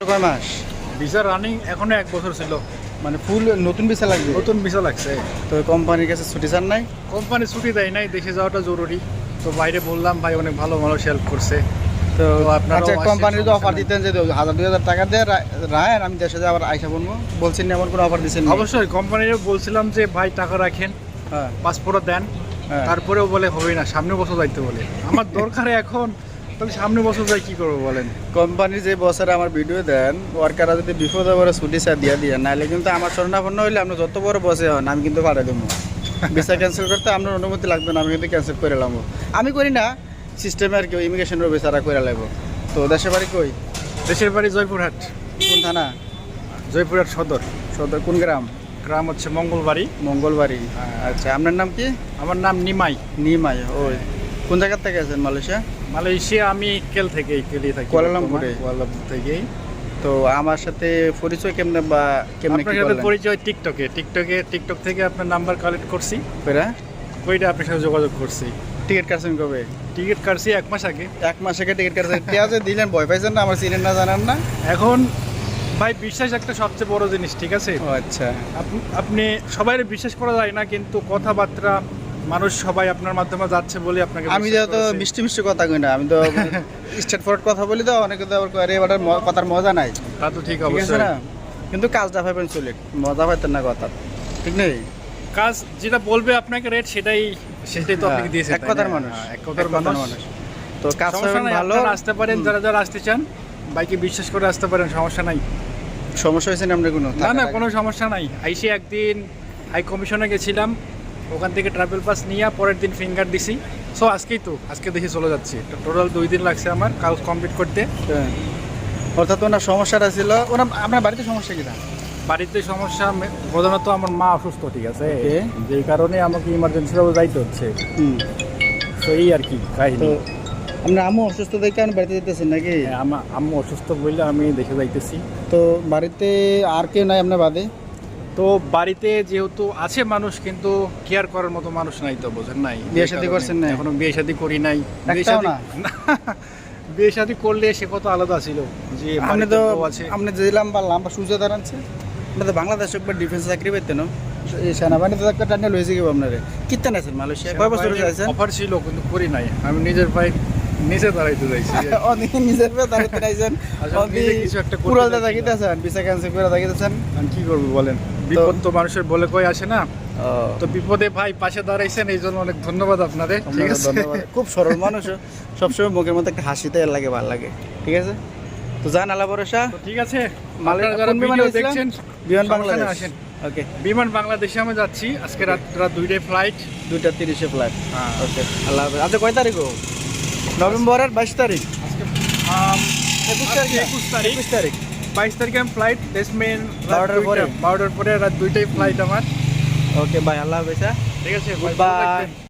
কয় মাস? Visa running এখনও এক বছর ছিল। মানে ফুল নতুন ভিসা লাগবে? নতুন ভিসা লাগছে। তো কোম্পানির কাছে ছুটি চান নাই? কোম্পানি ছুটি দেয় নাই দেশে যাওয়াটা জরুরি। তো বাইরে বললাম ভাই অনেক ভালো মানুষ হেল্প করছে। তো আচ্ছা কোম্পানির তো অফার দিতেন যে হাজার দুই হাজার টাকা দিয়ে রায়েন আমি দেশে যাওয়ার আইসা বলব বলছেন না এমন কোনো অফার দিচ্ছেন অবশ্যই কোম্পানির বলছিলাম যে ভাই টাকা রাখেন হ্যাঁ। পাসপোর্ট দেন। হ্যাঁ। তারপরেও বলে হবে না সামনে বছর যাইতে বলে। আমার দরকার এখন তাহলে সামনে বছর যাই কি করব বলেন? কোম্পানির যে বছরে আমার ভিডিও দেন ওয়ার্কাররা যদি বিপদে পরে ছুটি চা দিয়ে দিয়ে নাহলে কিন্তু আমার স্বর্ণাপন্ন হইলে আপনি যত বড় বসে হন আমি কিন্তু পাঠাই দেবো। ভিসা ক্যান্সেল করতে আপনার অনুমতি লাগবে না আমি কিন্তু ক্যান্সেল করে লাম আমি করি না সিস্টেমে আর কেউ ইমিগ্রেশনের বেচারা করে লাগবো তো দেশের বাড়ি কই? দেশের বাড়ি জয়পুরহাট। কোন থানা? জয়পুরহাট সদর। সদর কোন গ্রাম? গ্রাম হচ্ছে মঙ্গলবাড়ি। মঙ্গলবাড়ি। আচ্ছা আপনার নাম কি? আমার নাম নিমাই। নিমাই ওই। কোন জায়গার থেকে আছেন মালয়েশিয়া? মালয়েশিয়া আমি কেল থেকে কেলি থাকি কুয়ালালামপুরে? কুয়ালালামপুর থেকেই। তো আমার সাথে পরিচয় কেমনে বা কেমনে আপনার সাথে পরিচয় টিকটকে টিকটকে টিকটক থেকে আপনার নাম্বার কালেক্ট করছি। পেরা ওইটা আপনার সাথে যোগাযোগ করছি। টিকিট কাটছেন কবে? টিকিট কাটছি এক মাস আগে। এক মাস আগে টিকিট কাটছেন। পেঁয়াজে দিলেন ভয় পাইছেন না? আমার চিনেন না জানান না? এখন ভাই বিশ্বাস একটা সবচেয়ে বড় জিনিস ঠিক আছে? আচ্ছা। আপ- আপনি সবাই বিশ্বাস করা যায় না কিন্তু কথাবার্তা মানুষ সবাই আপনার মাধ্যমে যাচ্ছে বলে আপনাকে আমি যেহেতু মিষ্টি মিষ্টি কথা কই না আমি তো স্ট্রেট ফরওয়ার্ড কথা বলি তো অনেকে তো আবার কয়, আরে এবার কথার মজা নাই। তা তো ঠিক অবশ্যই। না? কিন্তু কাজটা পাইবেন চলে মজা পাইতেন না কথা ঠিক নেই? কাজ যেটা বলবে আপনাকে রেট সেটাই সেটাই তো আপনাকে হ্যাঁ, দিয়েছে এক কথার না? মানুষ হ্যাঁ, এক কথার মানুষ। তো কাজ ভালো। আসতে পারেন যারা যারা আসতে চান বাইকে বিশ্বাস করে আসতে পারেন সমস্যা নাই। সমস্যা হয়েছে না আপনার কোনো? না না কোনো সমস্যা নাই। আইসি একদিন হাই কমিশনে গেছিলাম ওখান থেকে ট্রাভেল পাস নিয়ে পরের দিন ফিঙ্গার দিছি। সো আজকেই তো আজকে দেখে চলে যাচ্ছি। টোটাল দুই দিন লাগছে আমার কাজ কমপ্লিট করতে। হ্যাঁ। অর্থাৎ ওনার সমস্যাটা ছিল ওনার আপনার বাড়িতে সমস্যা কি না? বাড়িতে সমস্যা প্রধানত আমার মা অসুস্থ ঠিক আছে. যেই কারণে আমাকে ইমার্জেন্সি যাইতে হচ্ছে। তো এই আর কি কাহিনী। আপনার আম্মু অসুস্থ দেখে আপনি বাড়িতে যেতেছেন নাকি? হ্যাঁ, আমা আম্মু অসুস্থ বললে আমি দেখে যাইতেছি। তো বাড়িতে আর কেউ নাই আপনার বাদে? তো বাড়িতে যেহেতু আছে মানুষ কিন্তু কেয়ার করার মতো মানুষ নাই তো বোঝেন নাই। বিয়ে শাদী করছেন নাই? এখনও বিয়ে শাদী করি নাই। বিয়ে শাদী- না? বিয়ে শাদী করলে সে কত আলাদা ছিল যে আপনি তো আছে। আপনি দিলাম বা সূর্য দাঁড়াচ্ছে আপনি তো বাংলাদেশ একবার ডিফেন্স চাকরি পেতেন সেনাবাহিনীতে একটা টান্ডেল হয়েছে কি আপনার? কিত্তেন আছেন মালয়েশিয়া কয় বছর অফার ছিল কিন্তু করি নাই। আমি নিজের পায়ে নিচে দাঁড়াইতে অনেক নিজের পেয়ে দাঁড়াতে চাইছেন। আসলে কিছু একটা। ক্যান্সেল করে আমি কি করব বলেন? বিপদ তো মানুষের বলে কই আসে না। তো বিপদে ভাই পাশে দাঁড়াইছেন এই জন্য অনেক ধন্যবাদ আপনাদের। ঠিক আছে? ধন্যবাদ। খুব সরল মানুষ সবসময় মুখের মধ্যে একটা হাসিতে লাগে ভালো লাগে। ঠিক আছে? তো যান আলা ভরসা। ঠিক আছে। মালে- আপনারা যারা কোন বিমানে ভিডিও গেছিলেন? দেখছেন বিমান বাংলাদেশ। আসেন। ওকে। বিমান বাংলাদেশে আমি যাচ্ছি। আজকে রাত রাত দুইটায় ফ্লাইট দুইটা তিরিশে ফ্লাইট হ্যাঁ। ওকে আল্লাহ হাফেজ। আচ্ছা কয় তারিখ ও? নভেম্বরের বাইশ তারিখ। আজকে একুশ তারিখ একুশ তারিখ। একুশ তারিখ। বাইশ তারিখে আমি ফ্লাইট দেশমেন বারোটার পরে? বারোটার পরে রাত দুইটাই ফ্লাইট আমার। ওকে বাই আল্লাহ হাফেজ হ্যাঁ। ঠিক আছে Goodbye.